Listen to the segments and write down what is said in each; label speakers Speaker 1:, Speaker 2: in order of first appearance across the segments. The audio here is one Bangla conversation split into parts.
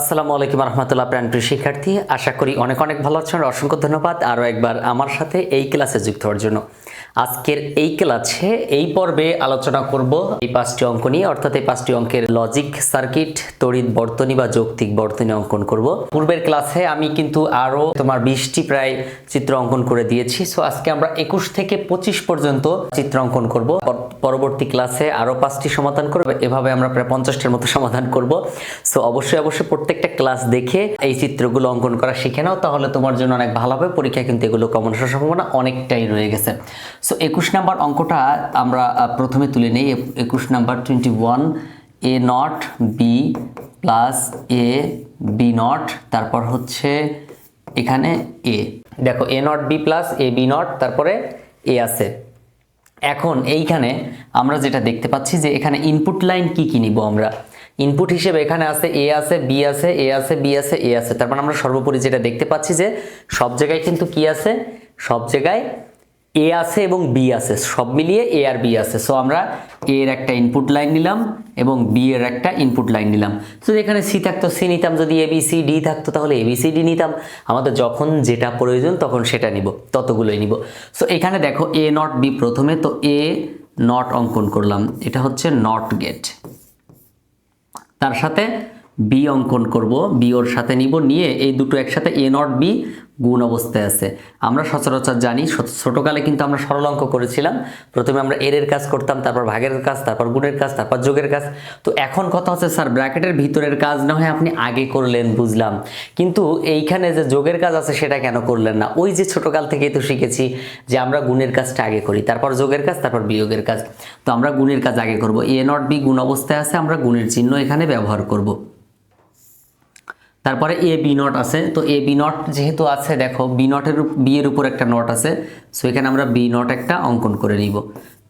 Speaker 1: আসসালামু আলাইকুম রহমতুল্লাহ প্রাণপ্রিয় শিক্ষার্থী, আশা করি অনেক অনেক ভালো আছেন। অসংখ্য ধন্যবাদ। আরও একবার আমার সাথে এই ক্লাসে যুক্ত হওয়ার জন্য। আজকের এই ক্লাসে এই পর্বে আলোচনা করব এই পাঁচটি অঙ্ক নিয়ে, অর্থাৎ এই পাঁচটি অঙ্কের লজিক সার্কিট তড়িৎ বর্তনী বা যৌক্তিক বর্তনী অঙ্কন করব। পূর্বের ক্লাসে আমি কিন্তু আরও তোমার বিশটি প্রায় চিত্র অঙ্কন করে দিয়েছি সো আজকে আমরা একুশ থেকে পঁচিশ পর্যন্ত চিত্র অঙ্কন করব। পর- পরবর্তী ক্লাসে আরও পাঁচটি সমাধান করব, এভাবে আমরা প্রায় পঞ্চাশটির মতো সমাধান করব। সো অবশ্যই অবশ্যই প্রত্যেকটা ক্লাস দেখে এই চিত্রগুলো অঙ্কন করা শিখে নাও, তাহলে তোমার জন্য অনেক ভালো হবে, পরীক্ষায় কিন্তু এগুলো কমন আসার সম্ভাবনা অনেকটাই রয়ে গেছে। সো একুশ নাম্বার অঙ্কটা আমরা প্রথমে তুলে নেই। একুশ number twenty one A not B plus A B not তারপর হচ্ছে এখানে এ দেখো A not B plus A B not তারপরে এ আছে। এখন এইখানে আমরা যেটা দেখতে পাচ্ছি যে এখানে ইনপুট লাইন কি কি নিব আমরা? ইনপুট হিসেবে এখানে আছে এ আছে বি আছে এ আছে বি আছে এ আছে। তারপর আমরা সর্বোপরি যেটা দেখতে পাচ্ছি যে সব জায়গায় কিন্তু কি আছে? সব জায়গায় এ আছে এবং বি আছে, সব মিলিয়ে এ আর বি আছে। সো আমরা এ এর একটা ইনপুট লাইন নিলাম এবং বি এর একটা ইনপুট লাইন নিলাম। তো এখানে সি থাকতো সি নিতাম। যদি এ বি সি ডি থাকতো, তাহলে এ বি সি ডি নিতাম। আমাদের যখন যেটা প্রয়োজন, তখন সেটা নিব, ততগুলোই নিব। সো এখানে দেখো এ নট বি প্রথমে, তো এ নট অঙ্কন করলাম। এটা হচ্ছে নট গেট তার সাথে বি অঙ্কন করব বি ওর সাথে নিব, নিয়ে এই দুটো একসাথে এ নট বি গুণ অবস্থায় আছে। আমরা সচরাচর জানি, ছোট- ছোটকালে কিন্তু আমরা সরল অঙ্ক করেছিলাম। প্রথমে আমরা এর এর কাজ করতাম, তারপর ভাগের কাজ, তারপর গুণের কাজ, তারপর যোগের কাজ। তো এখন কথা হচ্ছে, স্যার, ব্র্যাকেটের ভিতরের কাজ না হয় আপনি আগে করলেন, বুঝলাম। কিন্তু এইখানে যে যোগের কাজ আছে, সেটা কেন করলেন না? ওই যে ছোটকাল থেকেই তো শিখেছি যে আমরা গুণের কাজটা আগে করি, তারপর যোগের কাজ, তারপর বিয়োগের কাজ। তো আমরা গুণের কাজ আগে করব। এ নট বি গুণ অবস্থায় আছে, আমরা গুণের চিহ্ন এখানে ব্যবহার করব। তারপরে এ বি নট আছে। তো এ বি নট যেহেতু আছে, দেখো বি নটের বি এর উপর একটা নট আছে। সো এখানে আমরা বি নট একটা অঙ্কন করে নিব।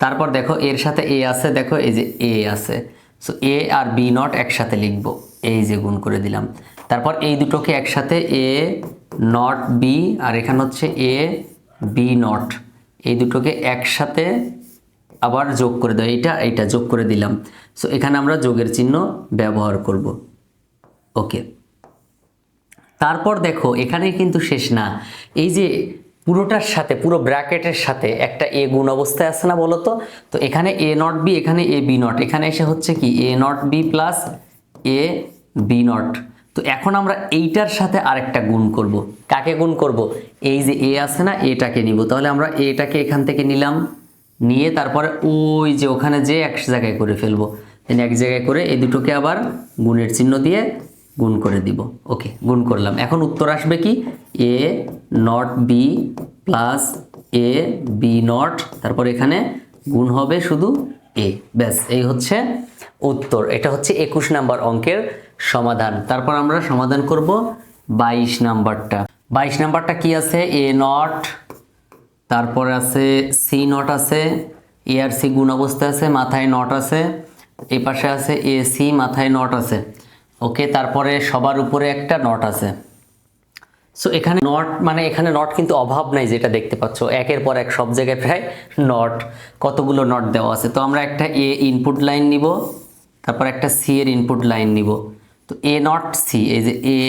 Speaker 1: তারপর দেখো, এর সাথে এ আছে, দেখো, এই যে এ আছে। সো এ আর বি নট একসাথে লিখব। এই যে গুণ করে দিলাম। তারপর এই দুটোকে একসাথে এ নট বি আর এখানে হচ্ছে এ বি নট এই দুটোকে একসাথে আবার যোগ করে দেয় এইটা এইটা যোগ করে দিলাম। সো এখানে আমরা যোগের চিহ্ন ব্যবহার করব। ওকে তারপর দেখো এখানে কিন্তু শেষ না। এই যে পুরোটার সাথে, পুরো ব্র্যাকেটের সাথে একটা এ গুণ অবস্থায় আছে না বলো তো তো এখানে এ নট বি, এখানে এ বি নট। এখানে এসে হচ্ছে কি? A not B plus A B not. তো এখন আমরা এইটার সাথে আরেকটা গুণ করব। কাকে গুণ করব? এই যে এ আছে না, এটাকে নিব। তাহলে আমরা এটাকে এখান থেকে নিলাম, নিয়ে তারপরে ওই যে ওখানে যে এক জায়গায় করে ফেলব। এক জায়গায় করে এই দুটোকে আবার গুণের চিহ্ন দিয়ে গুণ করে দিব। ওকে, গুণ করলাম। এখন উত্তর আসবে কি? A not B plus A B not তারপর এখানে গুণ হবে শুধু এ ব্যাস, এই হচ্ছে উত্তর। এটা হচ্ছে একুশ নাম্বার অঙ্কের সমাধান। তারপর আমরা সমাধান করব বাইশ নাম্বারটা। বাইশ নাম্বারটা কি আছে? এ নট তারপরে আছে সি নট আছে এ আর সি গুণ অবস্থায় আছে, মাথায় নট আছে, এই পাশে আছে এ সি মাথায় নট আছে। ওকে, তারপরে সবার উপরে একটা নট আছে। সো এখানে নট মানে এখানে নট কিন্তু অভাব নাই যেটা দেখতে পাচ্ছ। একের পর এক সব জায়গায় প্রায় নট, কতগুলো নট দেওয়া আছে। তো আমরা একটা এ ইনপুট লাইন নিব, তারপর একটা সি এর ইনপুট লাইন নিব। তো এ নট সি এই যে এ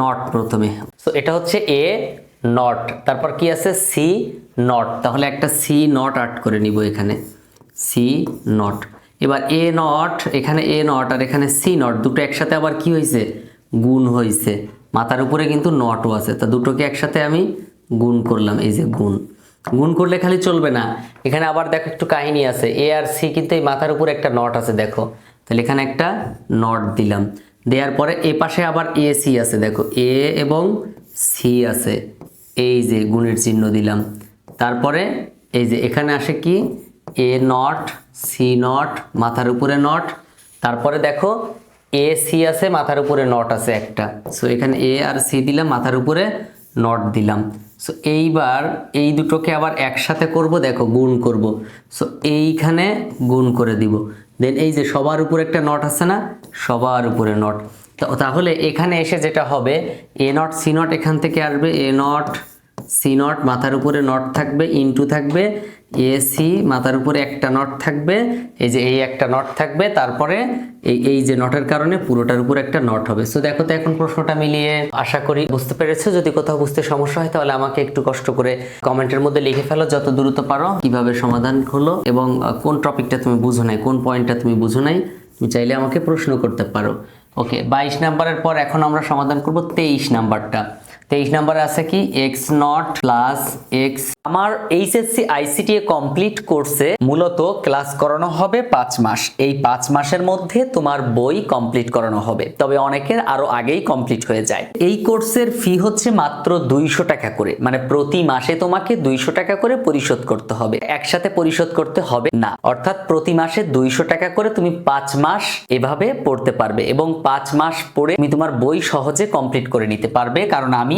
Speaker 1: নট প্রথমে। সো এটা হচ্ছে এ নট তারপর কি আছে? সি নট তাহলে একটা সি নট আট করে নিব এখানে। সি নট এবার এ নট এখানে এ নট আর এখানে সি নট দুটো একসাথে আবার কি হয়েছে গুণ হয়েছে মাথার উপরে কিন্তু নটও আছে। তা দুটোকে একসাথে আমি গুণ করলাম, এই যে গুণ। গুণ করলে খালি চলবে না। এখানে আবার দেখো একটু কাহিনী আছে। এ আর সি কিন্তু এই মাথার উপরে একটা নট আছে, দেখো। তাহলে এখানে একটা নট দিলাম। দেওয়ার পরে এ পাশে আবার এ সি আছে, দেখো। এ এবং সি আছে। এই যে গুণের চিহ্ন দিলাম। তারপরে এই যে এখানে আসে কি? এ নট সি নট মাথার উপরে নট তারপরে দেখো এ সি আছে, মাথার উপরে নট আছে একটা। সো এখানে এ আর সি দিলাম, মাথার উপরে নট দিলাম। সো এইবার এই দুটোকে আবার একসাথে করব, দেখো, গুণ করব। সো এইখানে গুণ করে দিব। দেন এই যে সবার উপরে একটা নট আছে না, সবার উপরে নট তাহলে এখানে এসে যেটা হবে এ নট সি নট এখান থেকে আসবে এ নট সি নট মাথার উপরে নট থাকবে ইনটু থাকবে এ সি মাথার উপরে একটা নট থাকবে, এই যে এই একটা নট থাকবে, তারপরে এই এই যে নটের কারণে পুরোটার উপর একটা নট হবে। সো দেখো তো এখন প্রশ্নটা মিলিয়ে আশা করি বুঝতে পেরেছ। যদি কোথাও বুঝতে সমস্যা হয় তাহলে আমাকে একটু কষ্ট করে কমেন্টের মধ্যে লিখে ফেলো, যত দ্রুত পারো, কীভাবে সমাধান হলো এবং কোন টপিকটা তুমি বুঝো নাই, কোন পয়েন্টটা তুমি বুঝো নাই, তুমি চাইলে আমাকে প্রশ্ন করতে পারো। ওকে বাইশ নাম্বারের পর এখন আমরা সমাধান করব তেইশ নাম্বারটা। তেইশ নাম্বারে আছে কি? এক্স নট প্লাস এক্স
Speaker 2: আমার এইচএসসি আইসিটি কমপ্লিট কোর্সে মূলত ক্লাস করানো হবে পাঁচ মাস। এই পাঁচ মাসের মধ্যে তোমার বই কমপ্লিট করানো হবে। তবে অনেকের আরও আগেই কমপ্লিট হয়ে যায়। এই কোর্সের ফি হচ্ছে মাত্র দুইশো টাকা করে। মানে প্রতি মাসে তোমাকে দুইশো টাকা করে পরিশোধ করতে হবে। একসাথে পরিশোধ করতে হবে না। অর্থাৎ প্রতি মাসে দুইশো টাকা করে তুমি পাঁচ মাস এভাবে পড়তে পারবে। এবং পাঁচ মাস পড়ে তুমি তোমার বই সহজে কমপ্লিট করে নিতে পারবে। কারণ আমি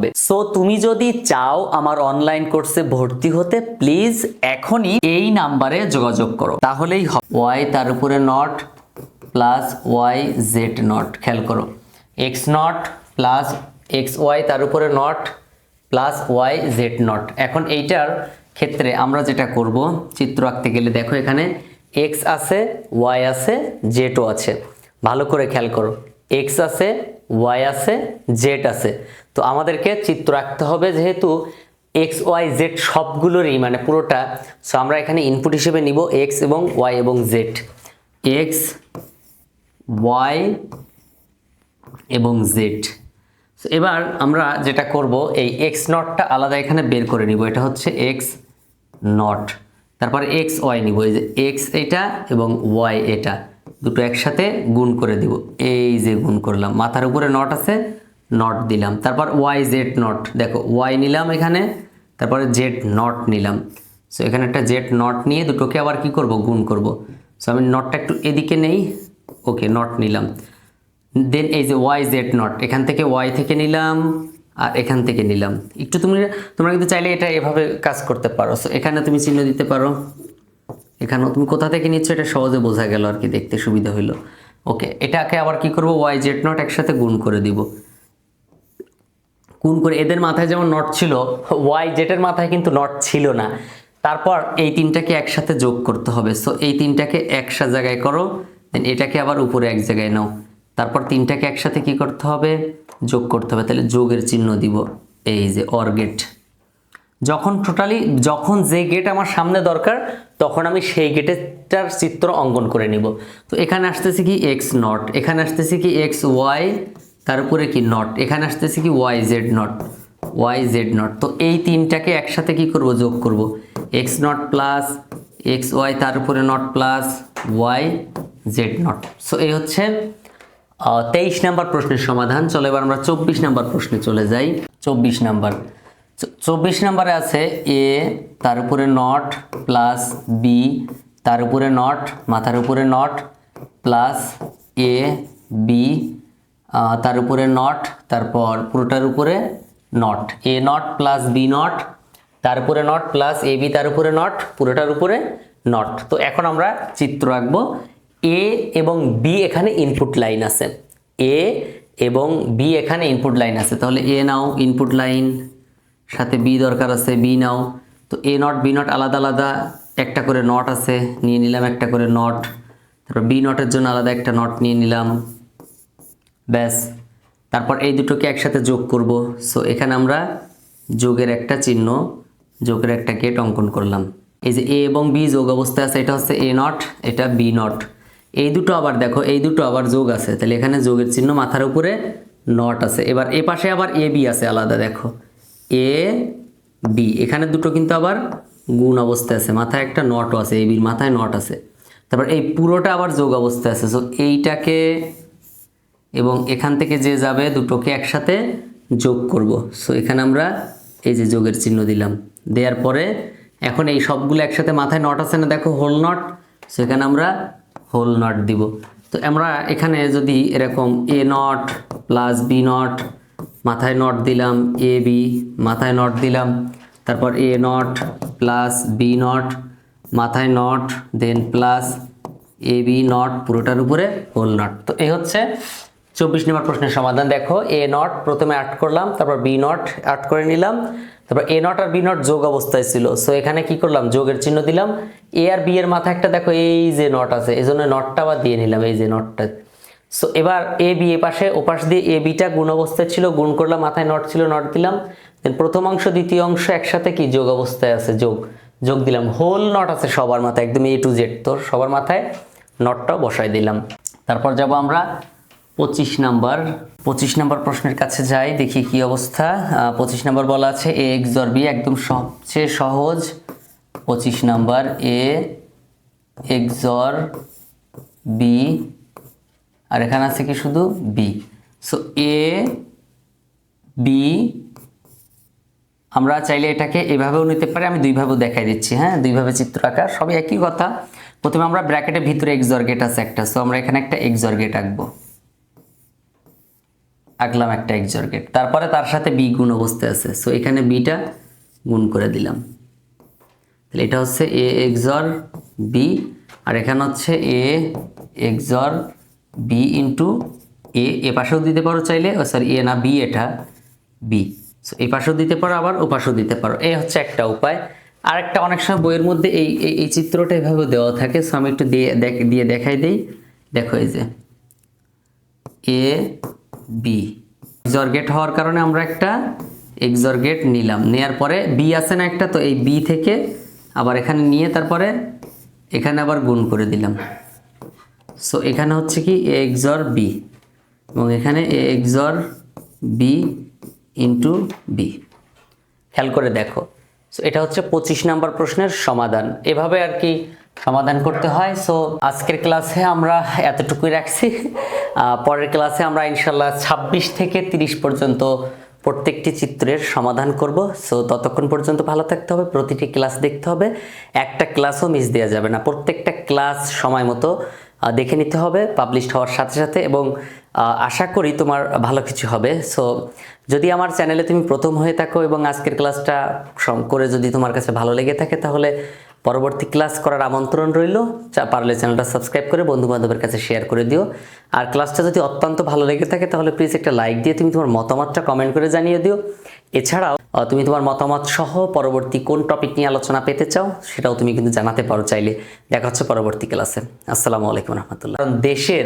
Speaker 2: সো তুমি যদি চাও আমার অনলাইন কোর্সে ভর্তি হতে প্লিজ এখনই এই নাম্বারে যোগাযোগ করো। তাহলেই হবে।
Speaker 1: ওয়াই তার উপরে not plus Y Z not খেয়াল করো। X not plus X Y তার উপরে not plus Y Z not এখন এইটার ক্ষেত্রে আমরা যেটা করব, চিত্র আঁকতে গেলে দেখো এখানে এক্স আছে ওয়াই আছে জেডও আছে। ভালো করে খেয়াল করো। এক্স আছে ওয়াই আছে জেড আছে। তো আমাদেরকে চিত্র আঁকতে হবে যেহেতু এক্স ওয়াই জেড সবগুলোরই মানে পুরোটা। সো আমরা এখানে ইনপুট হিসেবে নিব এক্স এবং ওয়াই এবং জেড এক্স ওয়াই এবং জেড এবার আমরা যেটা করব, এই এক্স নটটা আলাদা এখানে বের করে নিব। এটা হচ্ছে এক্স নট। তারপর এক্স ওয়াই নিব। এই যে এক্স এটা এবং ওয়াই এটা। দুটো একসাথে গুণ করে দিব। এই যে গুণ করলাম। মাথার উপরে নট আছে নট দিলাম। তারপর ওয়াই জেড নট দেখো ওয়াই নিলাম এখানে, তারপরে জেড নট নিলাম। সো এখানে একটা জেড নট নিয়ে দুটোকে আবার কি করব? গুণ করব। সো আমি নটটা একটু এদিকে নেই। ওকে নট নিলাম। দেন এই যে ওয়াই জেড নট এখান থেকে ওয়াই থেকে নিলাম আর এখান থেকে নিলাম। একটু তুমি, তোমরা কিন্তু চাইলে এটা এভাবে কাজ করতে পারো। সো এখানে তুমি চিহ্ন দিতে পারো। এখানেও তুমি কোথা থেকে নিচ্ছ এটা সহজে বোঝা গেল আর কি, দেখতে সুবিধা হইল। ওকে, এটাকে আবার কি করব? ওয়াই জেড নট একসাথে গুণ করে দিব। গুণ করে, এদের মাথায় যেমন নট ছিল ওয়াই জেটের মাথায় কিন্তু নট ছিল না। তারপর এই তিনটাকে একসাথে যোগ করতে হবে। সো এই তিনটাকে একসা জায়গায় করো দেন এটাকে আবার উপরে এক জায়গায় নাও। তারপর তিনটাকে একসাথে কি করতে হবে? যোগ করতে হবে। তাহলে যোগের চিহ্ন দিব। এই যে অর গেট যখন টোটালি যখন যে গেট আমার সামনে দরকার তখন আমি সেই গেটেরটার চিত্র অঙ্কন করে নিব। তো এখানে আসতেছে কি এক্স নট এখানে আসতেছে কি এক্স ওয়াই তার উপরে কি নট এখানে আসতেছে কি Y Z not Y Z not তো এই তিনটাকে একসাথে কি করব, যোগ করব। X not plus X Y তার উপরে not plus Y Z not so এই হচ্ছে তেইশ নাম্বার প্রশ্নের সমাধান। চলো এবার আমরা চব্বিশ নাম্বার প্রশ্নে চলে যাই। চব্বিশ নাম্বার। চব্বিশ নাম্বারে আছে এ, তার উপরে নট, প্লাস বি, তার উপরে নট, মাথার উপরে নট, প্লাস এ, বি তার উপরে নট, তারপর পুরোটার উপরে not, A not, plus B not, তার উপরে নট, প্লাস এ, বি, তার উপরে নট, পুরোটার উপরে নট। তো এখন আমরা চিত্র আঁকবো। এ এবং বি এখানে ইনপুট লাইন আছে। এ এবং বি এখানে ইনপুট লাইন আছে। তাহলে এ নাও ইনপুট লাইন সাথে বি দরকার আছে বি নাও। তো এ নট বি নট আলাদা আলাদা, একটা করে নট আছে, নিয়ে নিলাম একটা করে নট তারপর বি নটের জন্য আলাদা একটা নট নিয়ে নিলাম। ব্যাস। তারপর এই দুটোকে একসাথে যোগ করব। সো এখানে আমরা যোগের একটা চিহ্ন, যোগের একটা গেট অঙ্কন করলাম। এই যে এ এবং বি যোগ অবস্থায় আছে, এটা হচ্ছে এ নট এটা বি নট এই দুটো আবার দেখো, এই দুটো আবার যোগ আছে। তাহলে এখানে যোগের চিহ্ন মাথার উপরে নট আছে। এবার এ পাশে আবার এ বি আছে, আলাদা দেখো। এ বি এখানে দুটো কিন্তু আবার গুণ অবস্থায় আছে। মাথায় একটা নটও আছে এ বির মাথায় নট আছে। তারপর এই পুরোটা আবার যোগ অবস্থায় আছে। সো এইটাকে এবং এখান থেকে যে যাবে, দুটোকে একসাথে যোগ করব। সো এখানে আমরা এই যে যোগের চিহ্ন দিলাম। দেওয়ার পরে এখন এই সবগুলো একসাথে মাথায় নট আছে না, দেখো হোল নট সো এখানে আমরা হোল নট দিব। তো আমরা এখানে যদি এরকম A not plus B not মাথায় নট দিলাম এ বি মাথায় নট দিলাম, তারপর A not plus B not মাথায় not then plus A B not পুরোটার উপরে হোল নট তো এই হচ্ছে চব্বিশ নম্বর প্রশ্নের সমাধান। দেখো এ নট প্রথমে আট করলাম, তারপর বি নট আট করে নিলাম, তারপর এ নট আর বি নট যোগ অবস্থায় ছিল। সো এখানে কি করলাম? যোগের চিহ্ন দিলাম। এ আর বি এর মাথায় একটা, দেখো, এই যে নট আছে এই জন্য নটটা আবার দিয়ে নিলাম, এই যে নটটা সো এবার এ বি এ পাশে, ওপাশ দিয়ে এ বিটা গুণ অবস্থায় ছিল, গুণ করলাম, মাথায় নট ছিল, নট দিলাম। দেন প্রথম অংশ, দ্বিতীয় অংশ একসাথে কি? যোগ অবস্থায় আছে, যোগ। যোগ দিলাম। হোল নট আছে সবার মাথায়, একদম এ টু জেড তো সবার মাথায় নটটা বসাই দিলাম। তারপর যাব আমরা পঁচিশ নাম্বার। পঁচিশ নাম্বার প্রশ্নের কাছে যাই, দেখি কি অবস্থা। পঁচিশ নাম্বার বলা আছে এ এক্স অর বি একদম সবচেয়ে সহজ। পঁচিশ number A XOR B আর এখানে আছে কি শুধু বি সো এ বি আমরা চাইলে এটাকে এভাবেও নিতে পারি। আমি দুইভাবেও দেখাই দিচ্ছি হ্যাঁ? দুইভাবে চিত্র আঁকা, সবই একই কথা। প্রথমে আমরা ব্র্যাকেটের ভিতরে এক্সর গেট আছে একটা সো আমরা এখানে একটা এক্সর গেট আঁকবো। আঁকলাম একটা এক্সর গেট তারপরে তার সাথে বি গুণ অবস্থায় আছে সো এখানে বিটা গুণ করে দিলাম। তাহলে এটা হচ্ছে এ এক্সর বি আর এখানে হচ্ছে A XOR B into A A পাশেও দিতে পারো চাইলে, ও সরি এ না বি এটা বি সো এই পাশেও দিতে পারো, আবার ও পাশেও দিতে পারো। এই হচ্ছে একটা উপায়। আর একটা অনেক সময় বইয়ের মধ্যে এই, এই- চিত্রটা এভাবে দেওয়া থাকে সো আমি একটু দিয়ে দিয়ে দেখাই দিই। দেখো এই যে এ বি এক্সরগেট হওয়ার কারণে আমরা একটা এক্সরগেট নিলাম। নেয়ার পরে বি আছে না একটা, তো এই বি থেকে আবার এখানে নিয়ে তারপরে এখানে আবার গুণ করে দিলাম। সো এখানে হচ্ছে কি এ এক্সর বি এবং এখানে A XOR B into B খেয়াল করে দেখো। সো এটা হচ্ছে পঁচিশ নাম্বার প্রশ্নের সমাধান। এভাবে আর কি সমাধান করতে হয়। সো আজকের ক্লাসে আমরা এতটুকুই রাখছি। পরের ক্লাসে আমরা ইনশাল্লাহ ছাব্বিশ থেকে তিরিশ পর্যন্ত প্রত্যেকটি চিত্রের সমাধান করব। সো ততক্ষণ পর্যন্ত ভালো থাকতে হবে। প্রতিটি ক্লাস দেখতে হবে। একটা ক্লাসও মিস দেওয়া যাবে না। প্রত্যেকটা ক্লাস সময় মতো দেখে নিতে হবে পাবলিশড হওয়ার সাথে সাথে এবং আশা করি তোমার ভালো কিছু হবে। সো যদি আমার চ্যানেলে তুমি প্রথম হয়ে থাকো এবং আজকের ক্লাসটা করে যদি তোমার কাছে ভালো লেগে থাকে, তাহলে পরবর্তী ক্লাস করার আমন্ত্রণ রইল। চা পারলে চ্যানেলটা সাবস্ক্রাইব করে বন্ধু বান্ধবের কাছে শেয়ার করে দিও। আর ক্লাসটা যদি অত্যন্ত ভালো লেগে থাকে, তাহলে প্লিজ একটা লাইক দিয়ে তুমি তোমার মতামতটা কমেন্ট করে জানিয়ে দিও। এছাড়াও তুমি তোমার মতামত সহ পরবর্তী কোন টপিক নিয়ে আলোচনা পেতে চাও, সেটাও তুমি কিন্তু জানাতে পারো চাইলে। দেখা হচ্ছে পরবর্তী ক্লাসে আসসালামু আলাইকুম রহমতুল্লাহ। দেশের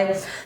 Speaker 1: bye.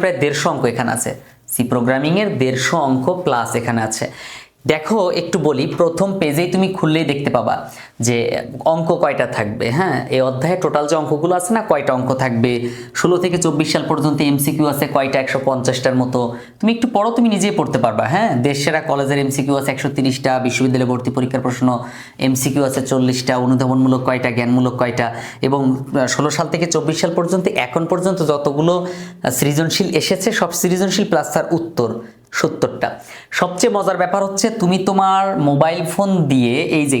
Speaker 2: প্রায় দেড়শো অঙ্ক এখানে আছে। সি প্রোগ্রামিংয়ের দেড়শো অঙ্ক প্লাস এখানে আছে। দেখো, একটু বলি, প্রথম পেজেই তুমি খুললেই দেখতে পাবা। যে অঙ্ক কয়টা থাকবে হ্যাঁ? এই অধ্যায়ে টোটাল যে অঙ্কগুলো আছে না, কয়টা অঙ্ক থাকবে? ষোলো থেকে চব্বিশ সাল পর্যন্ত এমসিকিউ আছে কয়টা? একশো পঞ্চাশটার মতো। তুমি একটু পড়ো, তুমি নিজেই পড়তে পারবা হ্যাঁ? দেশেরা কলেজের এমসিকিউ আছে একশো তিরিশটা, বিশ্ববিদ্যালয় ভর্তি পরীক্ষার প্রশ্ন এমসিকিউ আছে চল্লিশটা, অনুধাবনমূলক কয়টা, জ্ঞানমূলক কয়টা? এবং ষোলো সাল থেকে চব্বিশ সাল পর্যন্ত, এখন পর্যন্ত যতগুলো সৃজনশীল এসেছে, সব সৃজনশীল প্লাস তার উত্তর, সত্তরটা। সবচেয়ে মজার ব্যাপার হচ্ছে, তুমি তোমার মোবাইল ফোন দিয়ে, এই যে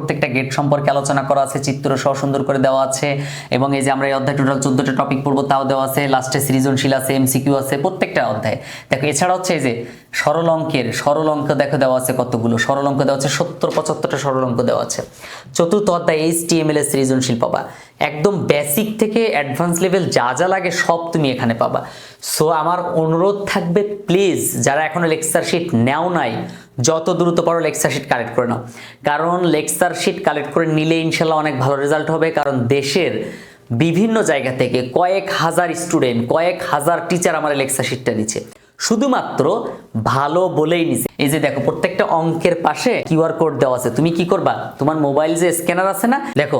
Speaker 2: প্রত্যেকটা গেট সম্পর্কে আলোচনা করা আছে, চিত্র সহ সুন্দর করে দেওয়া আছে এবং এই যে আমরা এই অধ্যায় টোটাল চোদ্দটা টপিক পড়ব তাও দেওয়া আছে লাস্টে সৃজনশীল আছে এমসিকিউ আছে, প্রত্যেকটা অধ্যায়। দেখো, এছাড়া হচ্ছে এই যে সরল অঙ্কের সরল অঙ্ক দেখো দেওয়া আছে কতগুলো সরল অঙ্ক দেওয়া আছে সত্তর, পঁচাত্তরটা সরল অঙ্ক দেওয়া আছে। চতুর্থ অধ্যায় এইচ টি এম এল এর সৃজনশীল পাবা। একদম বেসিক থেকে অ্যাডভান্স লেভেল যা যা লাগে সব তুমি এখানে পাবা। সো আমার অনুরোধ থাকবে প্লিজ যারা এখনও লেকচার শিট নেও নাই, যত দ্রুত পারো লেকচার শিট কালেক্ট করে নাও। কারণ লেকচার শিট কালেক্ট করে নিলে ইনশাল্লাহ অনেক ভালো রেজাল্ট হবে, কারণ দেশের বিভিন্ন জায়গা থেকে কয়েক হাজার স্টুডেন্ট কয়েক হাজার টিচার আমার লেকচার শিটটা নিচ্ছে। শুধুমাত্র ভালো বলেই নিছে। এই যে দেখো, প্রত্যেকটা অঙ্কের পাশে কিউআর কোড দেওয়া আছে। তুমি কি করবা? তোমার মোবাইল যে স্ক্যানার আছে না? দেখো